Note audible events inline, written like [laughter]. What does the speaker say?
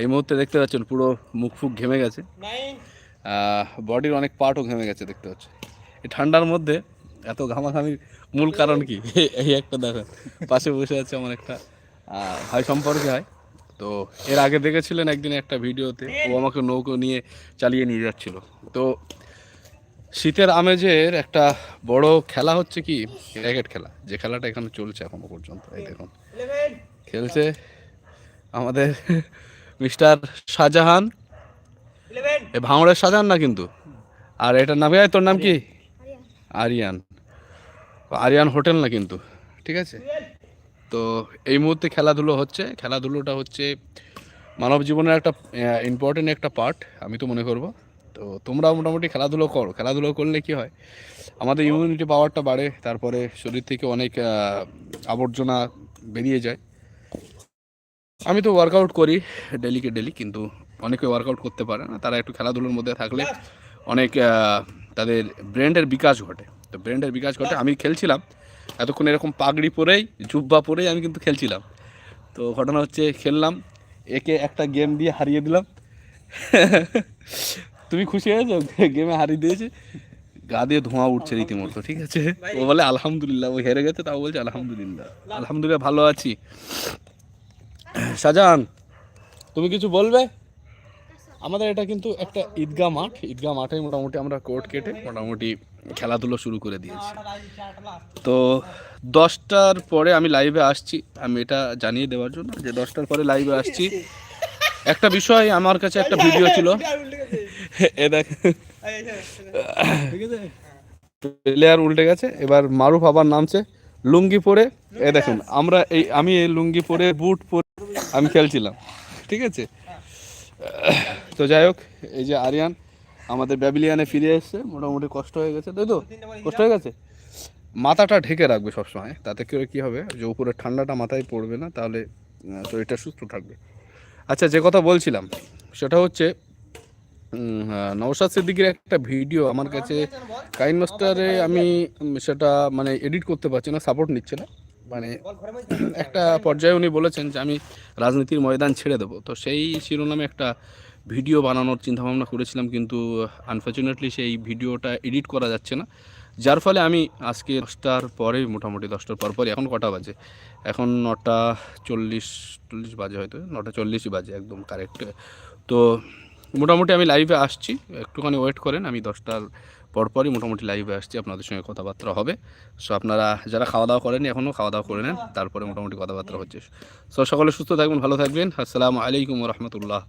এই মুহূর্তে দেখতে পাচ্ছেন পুরো মুখ ফুক ঘেমে গেছে। বডির অনেক পার্টও ঘেমে গেছে দেখতে পাচ্ছি এই ঠান্ডার মধ্যে এত ঘামাঘামির মূল কারণ কি? এই একটা দেখেন, পাশে বসে আছে আমার একটা ভাই সম্পর্কে হয়। তো এর আগে দেখেছিলেন একদিন একটা ভিডিওতে, ও আমাকে নৌকো নিয়ে চালিয়ে নিয়ে যাচ্ছিল। তো শীতের আমেজের একটা বড় খেলা হচ্ছে কি? র্যাকেট খেলা। যে খেলাটা এখানে চলছে এখনও পর্যন্ত, এই দেখুন। খেলছে আমাদের মিস্টার শাহজাহান। এ ভাঙড়ের শাহজাহান না কিন্তু? আর এটার নাম তোর নাম কি? আরিয়ান। আরিয়ান। হোটেল না কিন্তু? ঠিক আছে? তো এই মুহূর্তে খেলাধুলো হচ্ছে। খেলাধুলোটা হচ্ছে মানব জীবনের একটা ইম্পর্টেন্ট একটা পার্ট আমি তো মনে করব। তো তোমরা মোটামুটি খেলাধুলো করো। খেলাধুলো করলে কি হয়? আমাদের ইমিউনিটি পাওয়ারটা বাড়ে তারপরে শরীর থেকে অনেক আবর্জনা বেরিয়ে যায়। আমি তো ওয়ার্কআউট করি, ডেলিকে ডেলি, কিন্তু অনেকে ওয়ার্কআউট করতে পারে না। তারা একটু খেলাধুলোর মধ্যে থাকলে অনেক তাদের ব্রেন্ডের বিকাশ ঘটে। তো ব্রেন্ডের বিকাশ ঘটে, আমি খেলছিলাম। এতক্ষণ এরকম পাগড়ি পরেই, জুব্বা পরেই আমি কিন্তু খেলছিলাম। তো ঘটনা হচ্ছে, খেললাম, একে একটা গেম দিয়ে হারিয়ে দিলাম। [laughs] তুমি খুশি হয়েছো? গেমে হারিয়ে দিয়েছে। গা দিয়ে ধোঁয়া উঠছে রীতিমতো, ঠিক আছে? ও বলে, আলহামদুলিল্লাহ। ও হেরে গেছে, তাও বলছে, আলহামদুলিল্লাহ। আলহামদুলিল্লাহ, ভালো আছি। শাহজাহান তুমি কিছু বলবে? আমাদের এটা কিন্তু একটা ঈদগাহ মাঠ। ঈদগাহ মাঠে মোটামুটি আমরা কোর্ট কেটে মোটামুটি খেলাধুলো শুরু করে দিয়েছি। তো দশটার পরে আমি লাইভে আসছি। আমি এটা জানিয়ে দেওয়ার জন্য যে দশটার পরে লাইভে আসছি। একটা বিষয় আমার কাছে একটা ভিডিও ছিল। এ দেখ। প্লেয়ার উল্টে গেছে। এবার মারুফ আবার নামছে। লুঙ্গি পরে, এ দেখুন, আমরা এই আমি এই লুঙ্গি পরে, বুট পরে আমি খেলছিলাম, ঠিক আছে? তো যাই হোক, এই যে আরিয়ান আমাদের ব্যাবিলিয়ানে ফিরে এসছে, মোটামুটি কষ্ট হয়ে গেছে। তাই তো? কষ্ট হয়ে গেছে? মাথাটা ঢেকে রাখবে সবসময়, তাতে করে কী হবে? যে উপরে ঠান্ডাটা মাথায় পড়বে না, তাহলে শরীরটা সুস্থ থাকবে। আচ্ছা যে কথা বলছিলাম, সেটা হচ্ছে নওশাদ সিদ্দিকির একটা ভিডিও আমার কাছে, কাইন মাস্টারে আমি সেটা মানে এডিট করতে পারছি না, সাপোর্ট নিচ্ছে না। মানে একটা পর্যায়ে উনি বলেছেন যে আমি রাজনীতির ময়দান ছেড়ে দেবো। তো সেই শিরোনামে একটা ভিডিও বানানোর চিন্তাভাবনা করেছিলাম কিন্তু আনফর্চুনেটলি সেই ভিডিওটা এডিট করা যাচ্ছে না। যার ফলে আমি আজকে দশটার পরে মোটামুটি দশটার পর পরই, এখন কটা বাজে? এখন নটা চল্লিশ চল্লিশ বাজে হয়তো, নটা চল্লিশই বাজে একদম কারেক্ট তো মোটামুটি আমি লাইভে আসছি, একটুখানি ওয়েট করেন, আমি দশটার পরপরই মোটামুটি লাইভে আসছি, আপনাদের সঙ্গে কথাবার্তা হবে। সো আপনারা যারা খাওয়া দাওয়া করেনি এখনও খাওয়া দাওয়া করে নেন, তারপরে মোটামুটি কথাবার্তা হচ্ছে। সো সকলে সুস্থ থাকবেন, ভালো থাকবেন। আসসালামু আলাইকুম রহমতুল্লাহ।